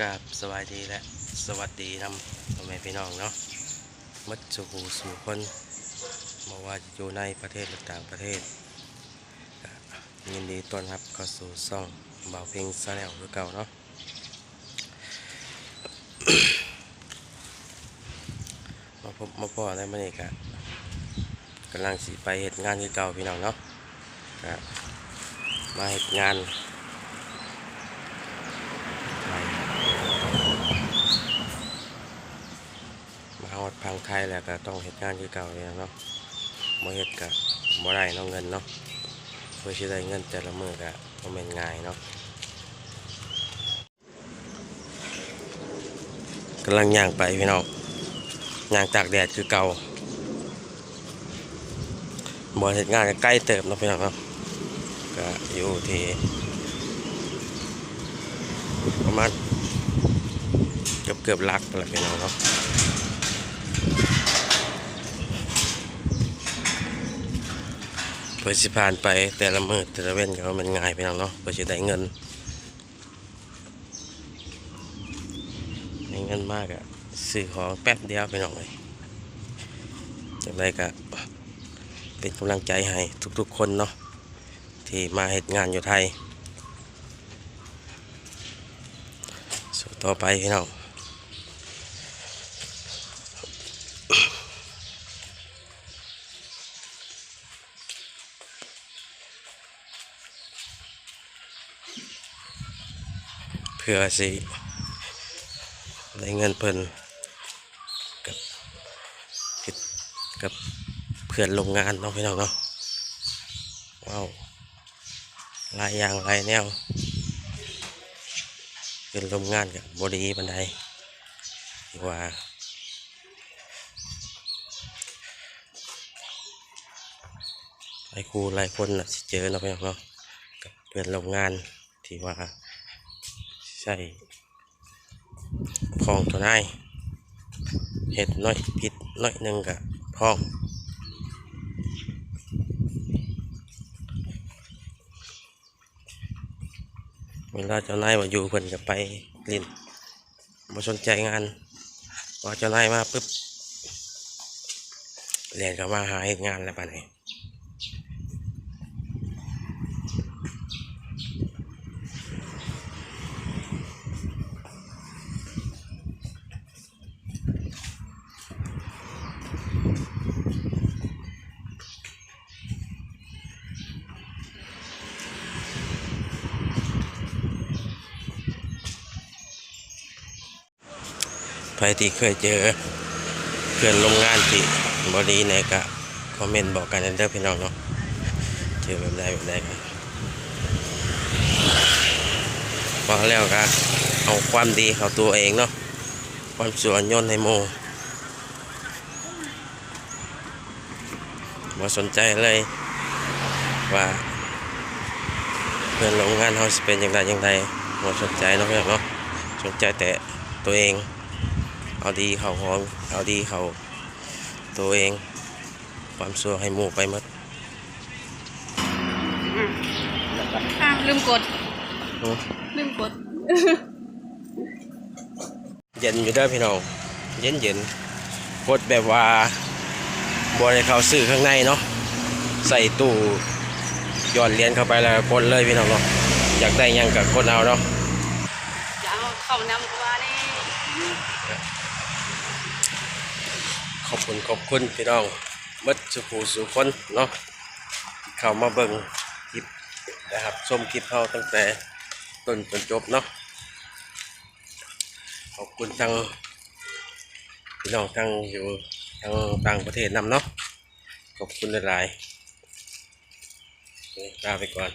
กราบสวัสดีและสวัสดีนำพ่อแม่พี่น้องเนาะมัดสุขูสู่คนมาว่าอยู่ในประเทศหรือต่างประเทศยินดีต้อนรับเข้าสู่ซ่องเบาเพลงซาแนลคือเก่าเนาะมาพบมาพ่อในมันเอกะกำลังสิไปเหตุงานคือเก่าพี่น้องเนาะมาเหตุงาน มาฮอ ดพังไทยแล้วก็ต้องเฮ็ดงานคือเก่าเลยเนาะบ่เฮ็ดก็บ่ได้เนาะเงินเนาะเพื่อสิได้เงินแต่ละมือก็บ่แม่นง่ายเนาะกำลังย่างไปพี่น้องย่างตากแดดคือเก่าบ่เฮ็ดงานก็ใกล้เติบเนาะพี่น้องเนาะก็อยู่ที่ประมาณเกือบเกือบลักไปแล้วพี่น้องเนา เพื่อสิผ่านไปแต่ละมือแต่ละเว้นก็ว่ามันง่ายไปน้องเนาะเพื่อจะได้เงินได้เงินมากอะซื้อของแป๊บเดียวไปน้องเลยจากไรก็เป็นกำลังใจให้ทุกๆคนเนาะที่มาเหตุงานอยู่ไทย สู้ต่อไปพี่น้อง พื่อสิได้เงินเพิ่นกับกับเพื่อนโรงงานเนาะพี่น้องเนาะว้าวหลายอย่างหลายแนวเป็นโรงงานกับบดีบันไดดีกว่าหลายครูหลายคนน่ะเจอเนาะพี่น้องเนาะกับเพื่อนโรงงานที่ว่า ใส่พองตัวได้เห็ดน้อยผิดน้อยหนึ่งกับพองเวลาเจ้านายว่าอยู่เพิ่นกับไปลินมาสนใจงานพอเจ้านายมาปุ๊บเรียนก็มาหาเหตุงานแล้วปะเนี่ย ใครที่เคยเจอเพื่อนโรงงานที่บดีไหนก็คอมเมนต์บอกกันเด้อพี่น้องเนาะเจอแบบใดแบบใดครับพอแล้วก็เอาความดีเข้าตัวเองเนาะความสวยย่นให้โมมาสนใจเลยว่าเพื่อนโรงงานเขาเป็นอย่างไรอย่างไรมาสนใจเนาะพี่น้องเนาะสนใจแต่ตัวเอง เอาดีเขาหอมเอาดีเขาตัวเอง ความสัวให้หมู่ไปหมดอ้าวลืมกดอืมลืมกด เย็นอยู่เด้อพี่น้องเย็นเย็นกดแบบว่าบริเขาซื้อข้างในเนาะใส่ตู้หย่อนเหรียญเข้าไปแล้วกดเลยพี่น้องเนาะอยากได้หยังกับกดเอาเนาะอย่าเอาเข้านำตัวนี่ ขอบคุณขอบคุณพี่น้องเบิดสุขูสุคนเนาะเข้ามาเบิ่งคลิปนะครับชมคลิปเราตั้งแต่ต้นจนจบเนาะขอบคุณทางพี่น้องทางอยู่ทางต่างประเทศนำเนาะขอบคุณหลายๆลาไปก่อน